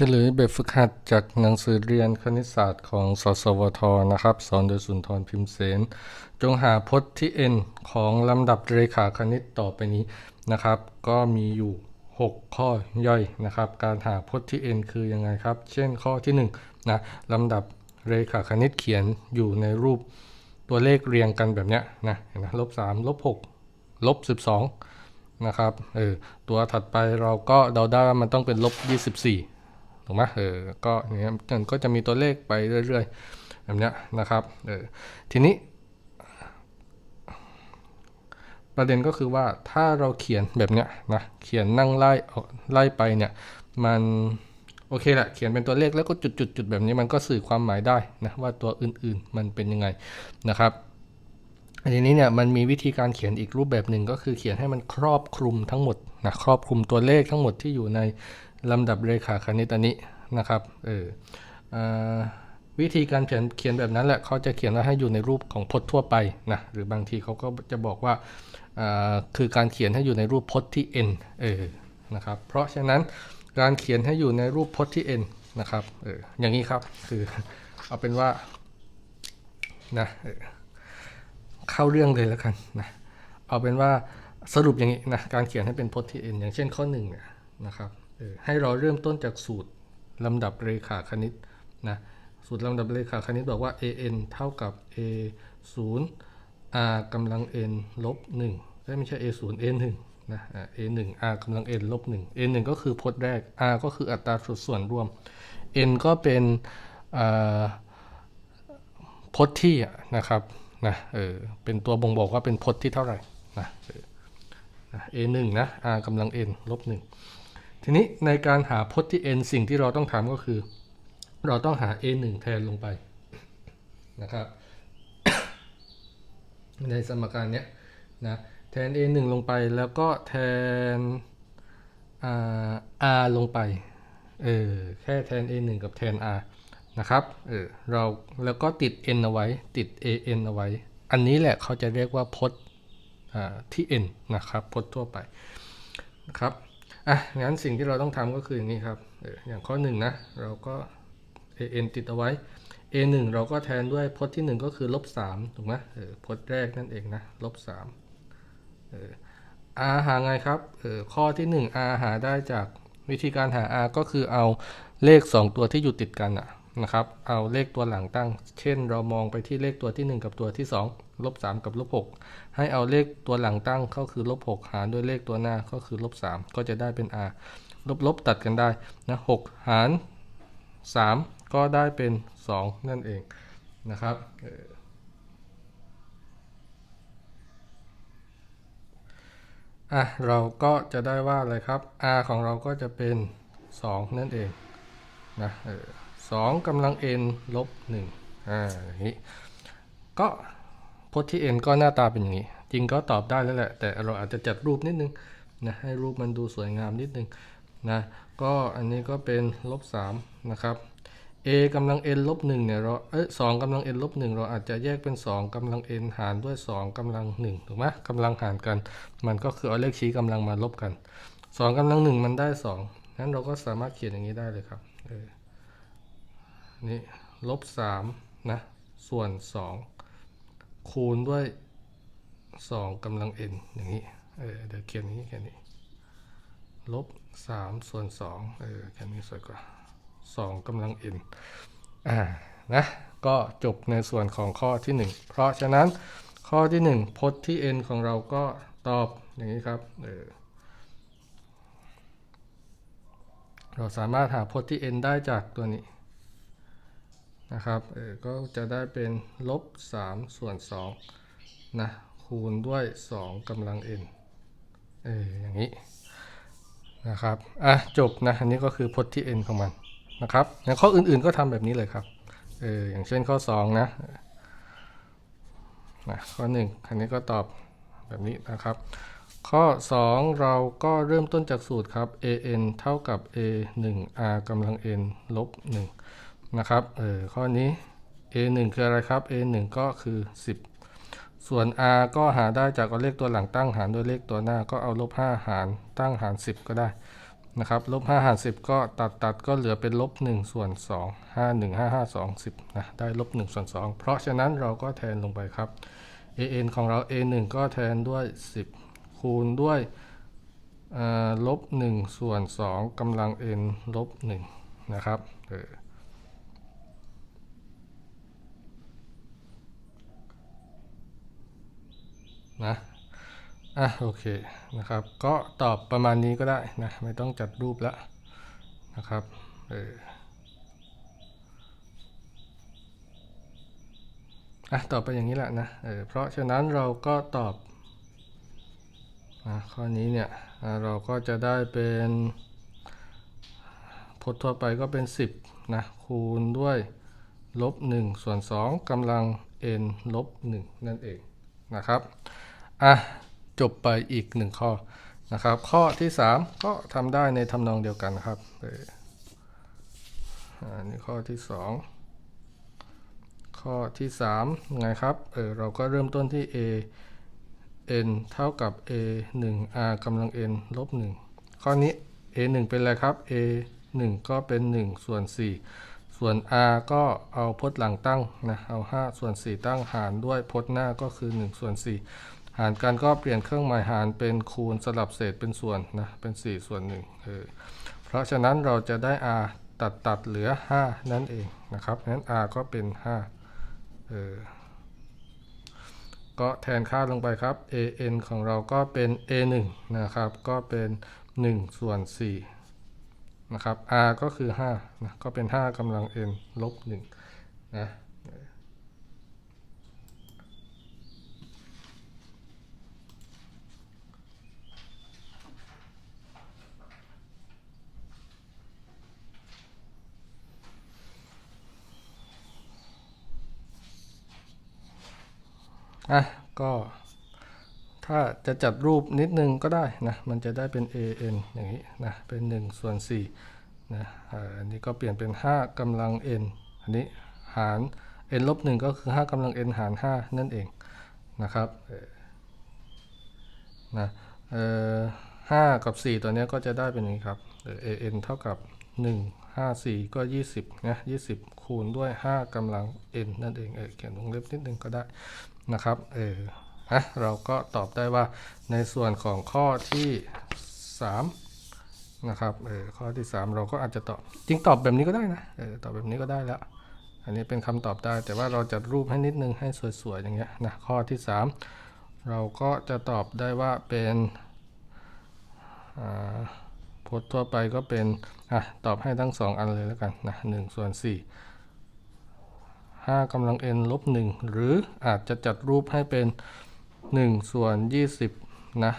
ฉลยแบบฝึกหัดจากหนังสือเรียนคณิตศาสตร์ของสสวทนะครับ สอนโดยสุนทรพิมพ์เสน จงหาพจน์ที่ n ของลำดับเรขาคณิตต่อไปนี้นะครับ ก็มีอยู่ 6 ข้อย่อยนะครับ การหาพจน์ที่ n คือยังไงครับ เช่นข้อที่1นะลำดับเรขาคณิตเขียนอยู่ในรูปตัวเลขเรียงกันแบบเนี้ยนะเห็นไหมลบสามลบหกลบสิบสองนะครับเออตัวถัดไปเราก็เดาได้ว่ามันต้องเป็นลบ24 ถูกไหมเออก็อย่างเงี้ยมันก็จะมีตัวเลขไปเรื่อยๆแบบเนี้ยนะครับเออทีนี้ ประเด็นก็คือว่าถ้าเราเขียนแบบเนี้ยนะเขียนนั่งไล่ออกไล่ไปเนี่ยมันโอเคแหละเขียนเป็นตัวเลขแล้วก็จุดๆๆแบบนี้มันก็สื่อความหมายได้นะว่าตัวอื่นๆมันเป็นยังไงนะครับอันนี้เนี่ยมันมีวิธีการเขียนอีกรูปแบบหนึ่งก็คือเขียนให้มันครอบคลุมทั้งหมดนะครอบคลุมตัวเลขทั้งหมดที่อยู่ใน ลำดับเรขาคณิตอันนี้นะครับเอออ่อวิธีการเขียนเขียนแบบนั้นแหละเขาจะเขียนว่าให้อยู่ในรูปของพจน์ทั่วไปนะหรือบางทีเขาก็จะบอกว่าอ่าคือการเขียนให้อยู่ในรูปพจน์ที่ n เออนะครับเพราะฉะนั้นการเขียนให้อยู่ในรูปพจน์ที่ n นะครับเอออย่างนี้ครับคือเอาเป็นว่านะเออเข้าเรื่องเลยแล้วกันนะเอาเป็นว่าสรุปอย่างนี้นะการเขียนให้เป็นพจน์ที่ n อย่างเช่นข้อหนึ่งเนี่ยนะครับ ให้เราเริ่มต้นจากสูตรลำดับเรขาคณิตนะสูตรลำดับเรขาคณิตบอกว่า a n เท่ากับ a 0 r กำลัง n ลบ1ไม่ใช่ a 0 a 1นะ a 1 r กำลัง n ลบ1 a 1ก็คือพจน์แรก r ก็คืออัตราส่วนรวม n ก็เป็นพจน์ที่นะครับนะเออเป็นตัวบ่งบอกว่าเป็นพจน์ที่เท่าไหร่นะนะ a 1นะ r กำลัง n ลบ1 ทีนี้ในการหาพจน์ที่ n สิ่งที่เราต้องทำก็คือ เราต้องหา a 1แทนลงไปนะครับ ในสมการเนี้ยนะแทน a 1ลงไปแล้วก็แทน r ลงไปเออแค่แทน a 1กับแทน r นะครับเออเราแล้วก็ติด n เอาไว้ติด an เอาไว้ อันนี้แหละเขาจะเรียกว่าพจน์อ่าที่ n นะครับพจน์ทั่วไปนะครับ อะงั้นสิ่งที่เราต้องทำก็คืออย่างนี้ครับเอออย่างข้อหนึ่งนะ เราก็ an ติดเอาไว้ a 1เราก็แทนด้วยพจน์ที่ 1 ก็คือลบ3ถูกไหมเออพจน์แรกนั่นเองนะลบ3เออ r หาไงครับเออข้อที่ 1 r หาได้จากวิธีการหา r ก็คือเอาเลข 2 ตัวที่อยู่ติดกันอะ นะครับ เอาเลขตัวหลังตั้ง เช่น เรามองไปที่เลขตัวที่ 1 กับตัวที่ 2 ลบ 3 กับลบ 6 ให้เอาเลขตัวหลังตั้งก็คือลบ 6 หารด้วยเลขตัวหน้าก็คือลบ 3 ก็จะได้เป็น r ลบลบตัดกันได้นะ6หาร 3 ก็ได้เป็น 2 นั่นเองนะครับอออะเราก็จะได้ว่าอะไรครับ r ของเราก็จะเป็น 2 นั่นเองนะเออ สองกำลัง n ลบ1อ่าอย่างนี้ ก็พจน์ที่ n ก็หน้าตาเป็นอย่างนี้ จริงก็ตอบได้แล้วแหละ แต่เราอาจจะจัดรูปนิดนึงนะให้รูปมันดูสวยงามนิดนึงนะก็อันนี้ก็เป็นลบ3นะครับ a กำลัง n ลบ1เนี่ยเราเอ้ยสองกำลัง n ลบ1เราอาจจะแยกเป็น 2กำลัง n หารด้วย 2กำลัง1ถูกไหมกำลังหารกัน มันก็คือเอาเลขชี้กำลังมาลบกัน 2กำลัง1มันได้2งั้นเราก็สามารถเขียนอย่างนี้ได้เลยครับเออ นี่ลบสามนะ ส่วนสองคูณด้วยสองกำลัง n อย่างนี้ เออเดี๋ยวเขียนนี้แค่นี้ ลบสามส่วนสองเออแค่นี้สวยกว่าสองกำลัง n อ่า นะ ก็จบในส่วนของข้อที่หนึ่งเพราะฉะนั้นข้อที่หนึ่งพจน์ที่ n ของเราก็ตอบอย่างนี้ครับ เออเราสามารถหาพจน์ที่ n ได้จากตัวนี้ นะครับเออก็จะได้เป็นลบ3ส่วน2นะคูณด้วย 2กำลัง n เอออย่างนี้นะครับอะจบนะอันนี้ก็คือพจน์ที่ n ของมันนะครับอย่างข้ออื่นๆก็ทำแบบนี้เลยครับเอออย่างเช่นข้อ 2 นะนะข้อ1อันนี้ก็ตอบแบบนี้นะครับ ข้อ 2 เราก็เริ่มต้นจากสูตรครับ an เท่ากับ a 1 r กำลัง n ลบ1 นะครับเออข้อนี้ a 1 คืออะไรครับ a 1 ก็คือ 10 ส่วน r ก็หาได้จากเอาเลขตัวหลังตั้งหารด้วยเลขตัวหน้าก็เอาลบ5หารตั้งหาร 10 ก็ได้นะครับลบ5หาร 10 ก็ตัดตัดก็เหลือเป็นลบ1ส่วน2 5 1 5 5 2 10นะได้ลบ1ส่วน2 เพราะฉะนั้นเราก็แทนลงไปครับ an ของเรา a 1 ก็แทนด้วย 10 คูณด้วยลบ1ส่วน2กำลัง n ลบ1นะครับเออ นะอะโอเคนะครับ ก็ตอบประมาณนี้ก็ได้นะไม่ต้องจัดรูปแล้วนะครับเอออะตอบไปอย่างนี้แหละนะเออเพราะฉะนั้นเราก็ตอบอะข้อนี้เนี่ยเราก็จะได้เป็นพจน์ทั่วไปก็เป็น 10นะคูณด้วยลบ1ส่วน2กำลัง n ลบ1นั่นเองนะครับ อะจบไปอีกหนึ่งข้อนะครับ ข้อที่3ก็ทำได้ในทำนองเดียวกันครับอออ่านี่ข้อที่2ข้อที่3ไงครับเออเราก็เริ่มต้นที่ a n เท่ากับ a 1 r กำลัง n ลบ1ข้อนี้ a 1เป็นอะไรครับ a 1 ก็เป็น 1 ส่วน 4 ส่วน r ก็เอาพจน์หลังตั้งนะเอา 5 ส่วน 4 ตั้งหารด้วยพจน์หน้าก็คือ 1 ส่วน 4 หารกันก็เปลี่ยนเครื่องหมายหารเป็นคูณสลับเศษเป็นส่วนนะเป็น 4 ส่วน1เออเพราะฉะนั้นเราจะได้ r ตัดตัดเหลือ 5 นั่นเองนะครับงั้น r ก็เป็น5เออก็แทนค่าลงไปครับ an ของเราก็เป็น a 1นะครับก็เป็น 1 ส่วน4นะครับ r ก็คือ5นะก็เป็น 5กำลัง n ลบ1นะ อะก็ถ้าจะจัดรูปนิดนึงก็ได้นะ มันจะได้เป็น an อย่างนี้นะ เป็น1ส่วน4นะอันนี้ก็เปลี่ยนเป็น 5กำลัง n อันนี้หาร n ลบ1ก็คือ 5กำลัง n หาร 5 นั่นเองนะครับนะเอ่อ5กับ 4 ตัวนี้ก็จะได้เป็นอย่างนี้ครับเอ่อ an เท่ากับ 1 5 4 ก็ 20นะ20 คูณด้วย 5กำลัง n นั่นเองเออเขียนวงเล็บนิดนึงก็ได้นะครับเออฮะเราก็ตอบได้ว่าในส่วนของข้อที่ 3 นะครับเออข้อที่ 3 เราก็อาจจะตอบจริงตอบแบบนี้ก็ได้นะเออตอบแบบนี้ก็ได้แล้วอันนี้เป็นคำตอบได้ แต่ว่าเราจัดรูปให้นิดนึงให้สวยๆอย่างเงี้ยนะข้อที่ 3 เราก็จะตอบได้ว่าเป็นอ่าพจน์ทั่วไปก็เป็นอะตอบให้ทั้งสองอันเลยแล้วกันนะหนึ่งส่วนสี่ ห้ากำลัง n ลบหนึ่งหรืออาจจะจัดรูปให้เป็นหนึ่งส่วนยี่สิบนะ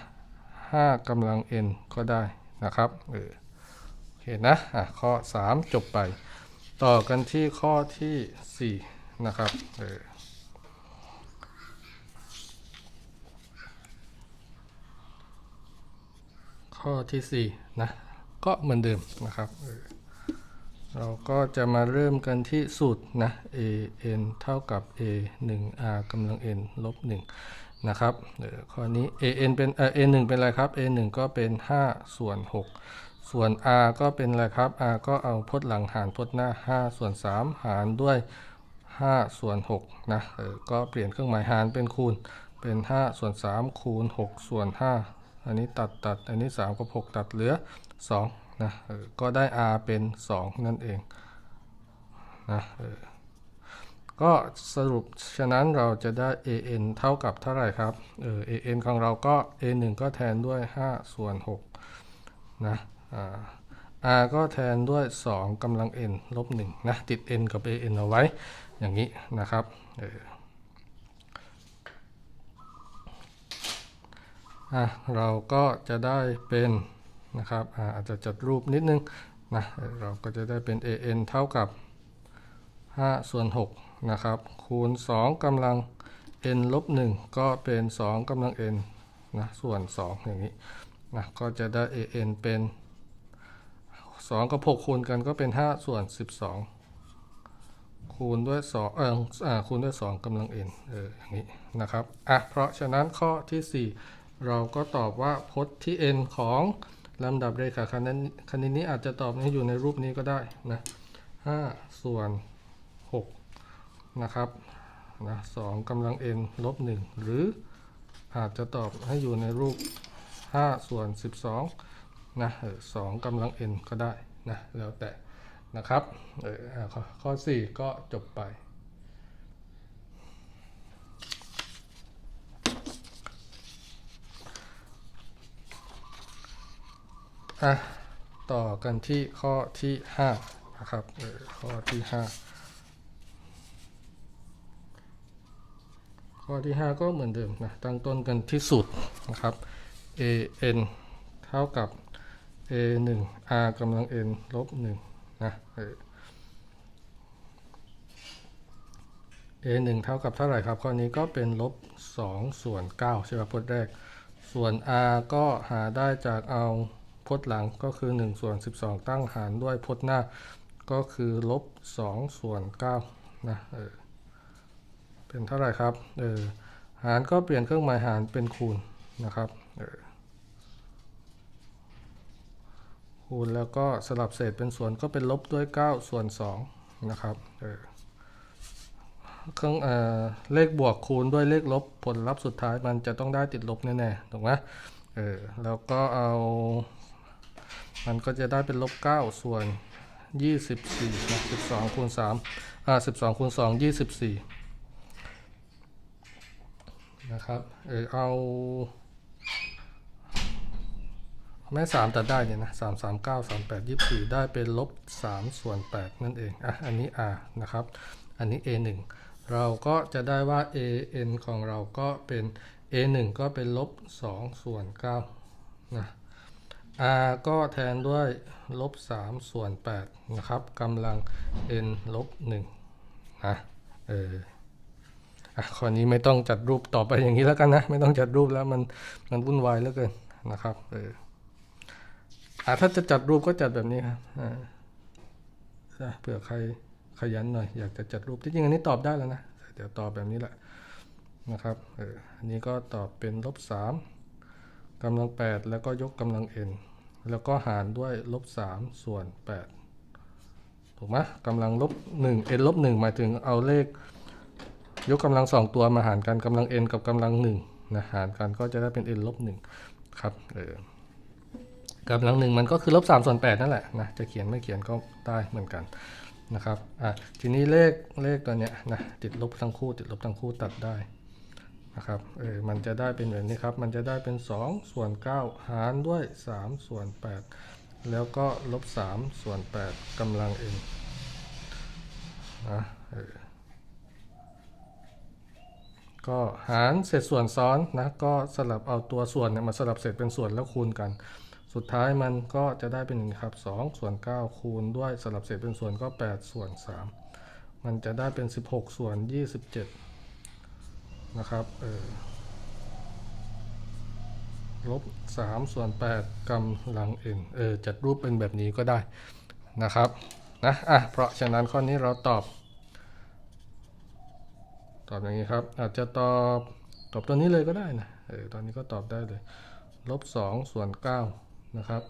ห้ากำลัง n ก็ได้นะครับเออโอเคนะอะข้อ 3 จบไป ต่อกันที่ข้อที่ 4 นะครับเออข้อที่ 4 นะ ก็เหมือนเดิมนะครับเออ เราก็จะมาเริ่มกันที่สูตรนะ a n เท่ากับ a 1 r กำลัง n ลบ1นะครับข้อนี้ a n เป็นเอ่อ a 1เป็นอะไรครับ a 1ก็เป็น 5 ส่วน 6 ส่วน r ก็เป็นอะไรครับ r ก็เอาพจน์หลังหารพจน์หน้า 5 ส่วน 3 หารด้วย 5 ส่วน6นะก็เปลี่ยนเครื่องหมายหารเป็นคูณเป็น 5 ส่วน 3 คูณ 6 ส่วน 5 อันนี้ตัดตัด อันนี้ 3 กับ 6 ตัดเหลือ 2 นะก็ได้ r เป็น 2 นั่นเองนะก็สรุปฉะนั้นเราจะได้ an เท่ากับเท่าไหร่ครับเออ an ของเราก็ a 1 ก็แทนด้วย 5 ส่วน6นะอ่า r ก็แทนด้วย 2กำลัง n ลบ1นะติด n กับ an เอาไว้อย่างนี้นะครับเอออะเราก็จะได้เป็น นะครับอ่าอาจจะจัดรูปนิดนึงนะเราก็จะได้เป็น an เท่ากับ 5 ส่วน6นะครับคูณ 2กำลัง n ลบ 1 ก็เป็น 2กำลัง n นะส่วน 2 อย่างนี้นะก็จะได้ an เป็น 2 กับ 6 คูณกันก็เป็น 5 ส่วน 12 คูณด้วย2เอออคูณด้วย 2กำลัง n เอออย่างนี้นะครับอะเพราะฉะนั้นข้อที่ 4 เราก็ตอบว่าพจน์ที่ n ของ ลำดับเรขาคณิตคณิตนี้อาจจะตอบให้อยู่ในรูปนี้ก็ได้นะห้าส่วนหกนะครับนะสองกำลัง n ลบหนึ่งหรืออาจจะตอบให้อยู่ในรูปห้าส่วนสิบสองนะเออสองกำลัง n ก็ได้นะแล้วแต่นะครับเออข้อข้อสี่ก็จบไป อะต่อกันที่ข้อที่ห้านะครับออข้อที่ห้าข้อที่ห้าก็เหมือนเดิมนะตั้งต้นกันที่สุดนะครับ a n เท่ากับ a 1 r กำลัง n ลบ1นะเออ a 1เท่ากับเท่าไหร่ครับ ข้อนี้ก็เป็นลบ2ส่วน9ใช่ไหมพจน์แรก ส่วน r ก็หาได้จากเอา พจน์หลังก็คือ 1 ส่วน 12 ตั้งหารด้วยพจน์หน้าก็คือลบ 2 ส่วน9นะเออเป็นเท่าไหร่ครับเออหารก็เปลี่ยนเครื่องหมายหารเป็นคูณนะครับเออคูณแล้วก็สลับเศษเป็นส่วนก็เป็นลบด้วย 9 ส่วน2นะครับเออเครื่องเอ่อเลขบวกคูณด้วยเลขลบผลลัพธ์สุดท้ายมันจะต้องได้ติดลบแน่ๆถูกไหมเออแล้วก็เอา มันก็จะได้เป็นลบ9ส่วน 24นะ12คูณ3อ่า12คูณ2 24 นะครับเออเอาแม่3ตัดได้เนี่ยนะ3 3 9 3 8 24 ได้เป็นลบ3ส่วน 8 นั่นเองอะอันนี้ r นะครับ อันนี้ a 1เราก็จะได้ว่า a n ของเราก็เป็น a 1ก็เป็นลบ2ส่วน9นะ r ก็แทนด้วยลบ3ส่วน8นะครับกำลัง n ลบ1นะเอออะข้อนี้ไม่ต้องจัดรูปต่อไปอย่างนี้แล้วกันนะ ไม่ต้องจัดรูปแล้วมันมันวุ่นวายเหลือเกินนะครับเอออะถ้าจะจัดรูปก็จัดแบบนี้ครับอ่าเผื่อใครขยันหน่อยอยากจะจัดรูปที่จริงอันนี้ตอบได้แล้วนะเดี๋ยวตอบแบบนี้แหละนะครับเอออันนี้ก็ตอบเป็นลบสาม กำลังแปดแล้วก็ยกกำลัง n แล้วก็หารด้วยลบสามส่วนแปดถูกไหมกำลังลบหนึ่ง n ลบหนึ่งหมายถึงเอาเลข ยกกำลังสองตัวมาหารกันกำลัง n กับกำลังหนึ่งนะหารกันก็จะได้เป็น n ลบหนึ่งครับเออกำลังหนึ่งมันก็คือลบสามส่วนแปดนั่นแหละนะจะเขียนไม่เขียนก็ได้เหมือนกันนะครับอะทีนี้เลขเลขตัวเนี้ยนะติดลบทั้งคู่ติดลบทั้งคู่ตัดได้ นะครับ เออ มันจะได้เป็นแบบนี้ครับ มันจะได้เป็น 2 ส่วน 9 หารด้วย 3 ส่วน 8 แล้วก็ลบ 3 ส่วน 8กำลัง n นะเออก็หารเศษส่วนซ้อนนะ ก็สลับเอาตัวส่วนเนี่ยมาสลับเศษเป็นส่วนแล้วคูณกัน สุดท้ายมันก็จะได้เป็นอย่างนี้ครับ2ส่วน 9 คูณด้วยสลับเศษเป็นส่วนก็ 8 ส่วน 3 มันจะได้เป็น 16 ส่วน 27 นะครับเออลบ3ส่วน8กำลัง n เออจัดรูปเป็นแบบนี้ก็ได้นะครับนะอะเพราะฉะนั้นข้อนี้เราตอบ ตอบอย่างนี้ครับ อาจจะตอบตอบตัวนี้เลยก็ได้นะเออตอนนี้ก็ตอบได้เลยลบ2ส่วน9นะครับ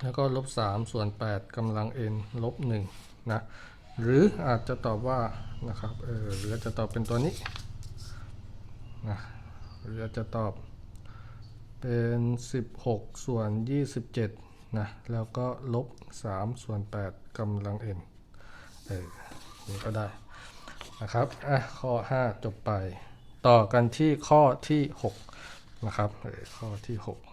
แล้วก็ลบ3ส่วน8กำลัง n ลบ1นะ หรืออาจจะตอบว่านะครับเออหรืออาจะตอบเป็นตัวนี้นะหรืออาจะตอบเป็น 16 ส่วน 27นะแล้วก็ลบ 3 ส่วน 8กำลัง n เออนี่ก็ได้นะครับอะข้อ 5 จบไป ต่อกันที่ข้อที่ 6 นะครับข้อที่ 6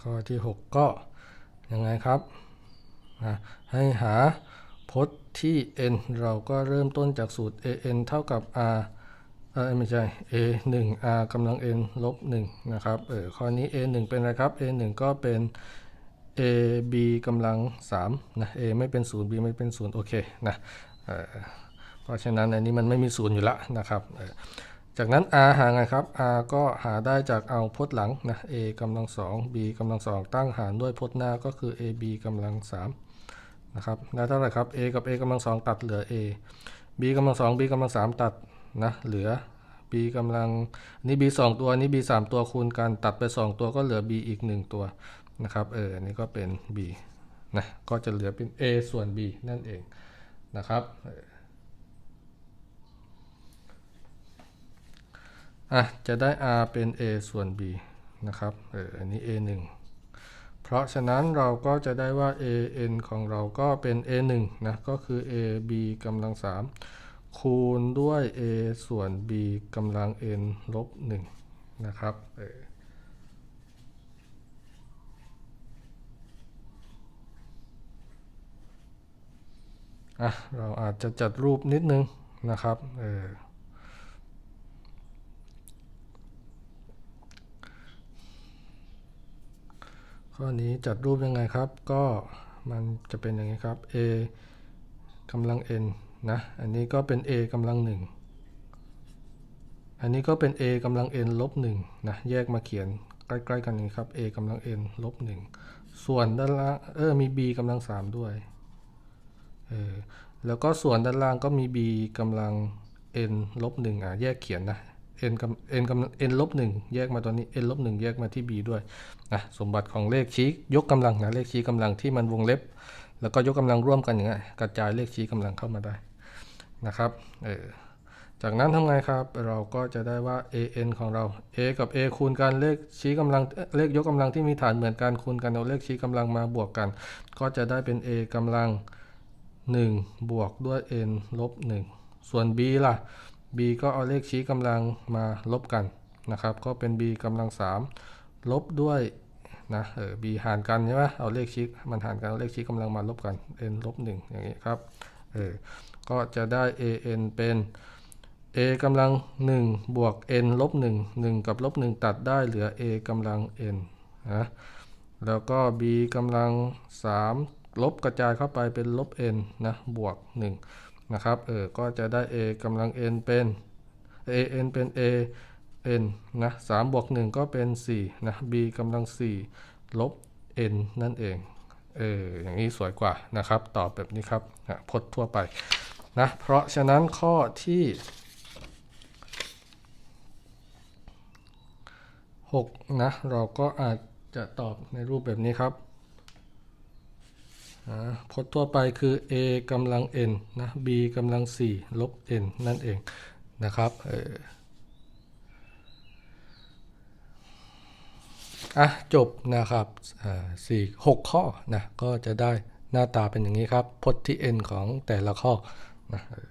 ข้อที่ 6 ก็ยังไงครับอะให้หาพจน์ที่ n เราก็เริ่มต้นจากสูตร an เท่ากับ r เออไม่ใช่ a 1 r กำลัง n ลบ1นะครับเออข้อนี้ a 1เป็นอะไรครับ a 1ก็เป็น a b กำลัง3นะ a ไม่เป็น 0 b ไม่เป็น 0 โอเคนะเเพราะฉะนั้นอันนี้มันไม่มี 0 อยู่ละนะครับ จากนั้น r หาไงครับ r ก็หาได้จากเอาพจน์หลังนะ a กำลัง2 b กำลัง2ตั้งหารด้วยพจน์หน้าก็คือ a b กำลัง3นะครับได้เท่าไหร่ครับ a กับ a กำลังสองตัดเหลือ a b กำลังสอง b กำลังสามตัดนะเหลือ b กำลังนี่ b สองตัวนี่ b สามตัวคูณกันตัดไปสองตัวก็เหลือ b อีกหนึ่งตัวนะครับเอออันนี้ก็เป็น b นะก็จะเหลือเป็น a ส่วน b นั่นเองนะครับ อะจะได้ r เป็น a ส่วน b นะครับเอออันนี้ a 1เพราะฉะนั้นเราก็จะได้ว่า a n ของเราก็เป็น a 1นะก็คือ a b กำลัง3คูณด้วย a ส่วน b กำลัง n ลบ1นะครับเอออะเราอาจจะจัดรูปนิดนึงนะครับเออ ข้อนี้จัดรูปยังไงครับ ก็มันจะเป็นอย่างนี้ครับ a กำลัง n นะ อันนี้ก็เป็น a กำลัง 1 อันนี้ก็เป็น a กำลัง n ลบ1นะ แยกมาเขียนใกล้ๆกันนี้ครับ a กำลัง n ลบ1ส่วนด้านล่างเออมี b กำลัง 3 ด้วย เออ แล้วก็ส่วนด้านล่างก็มี b กำลัง n ลบ1อะ แยกเขียนนะ n กำ n กำลัง n ลบ1แยกมาตัวนี้ n ลบ1แยกมาที่ b ด้วยนะสมบัติของเลขชี้ยกกำลังนะเลขชี้กำลังที่มันวงเล็บ แล้วก็ยกกำลังร่วมกันอย่างเงี้ยกระจายเลขชี้กำลังเข้ามาได้นะครับเออจากนั้นทำไงครับ เราก็จะได้ว่า an ของเรา a กับ a คูณกันเลขชี้กำลังเอ่อเลขยกกำลังที่มีฐานเหมือนกันคูณกันเอาเลขชี้กำลังมาบวกกัน ก็จะได้เป็น a กำลัง 1 บวกด้วย n ลบ1ส่วน b ล่ะ b ก็เอาเลขชี้กำลังมาลบกันนะครับ ก็เป็น b กำลัง 3 ลบด้วยนะเออ b หารกันใช่ไหมเอาเลขชี้มันหารกันเอาเลขชี้กำลังมาลบกัน n ลบ1อย่างนี้ครับเออก็จะได้ an เป็น a กำลัง 1 บวก n ลบ1 1 กับลบ 1 ตัดได้เหลือ a กำลัง n นะแล้วก็ b กำลัง 3 ลบกระจายเข้าไปเป็นลบ n นะบวก 1 นะครับเออก็จะได้ a กำลัง n เป็น a n เป็น a n นะ3บวก1ก็เป็น 4 นะ b กำลัง 4 ลบ n นั่นเองเอออย่างนี้สวยกว่านะครับตอบแบบนี้ครับนะพจน์ทั่วไปนะเพราะฉะนั้นข้อที่ 6 นะ เราก็อาจจะตอบในรูปแบบนี้ครับ พจน์ทั่วไปคือ a กำลัง n นะ b กำลัง 4 ลบ n นั่นเองนะครับเอออะจบนะครับสี่หกข้อนะก็จะได้หน้าตาเป็นอย่างนี้ครับพจน์ที่ n ของแต่ละข้อนะเออ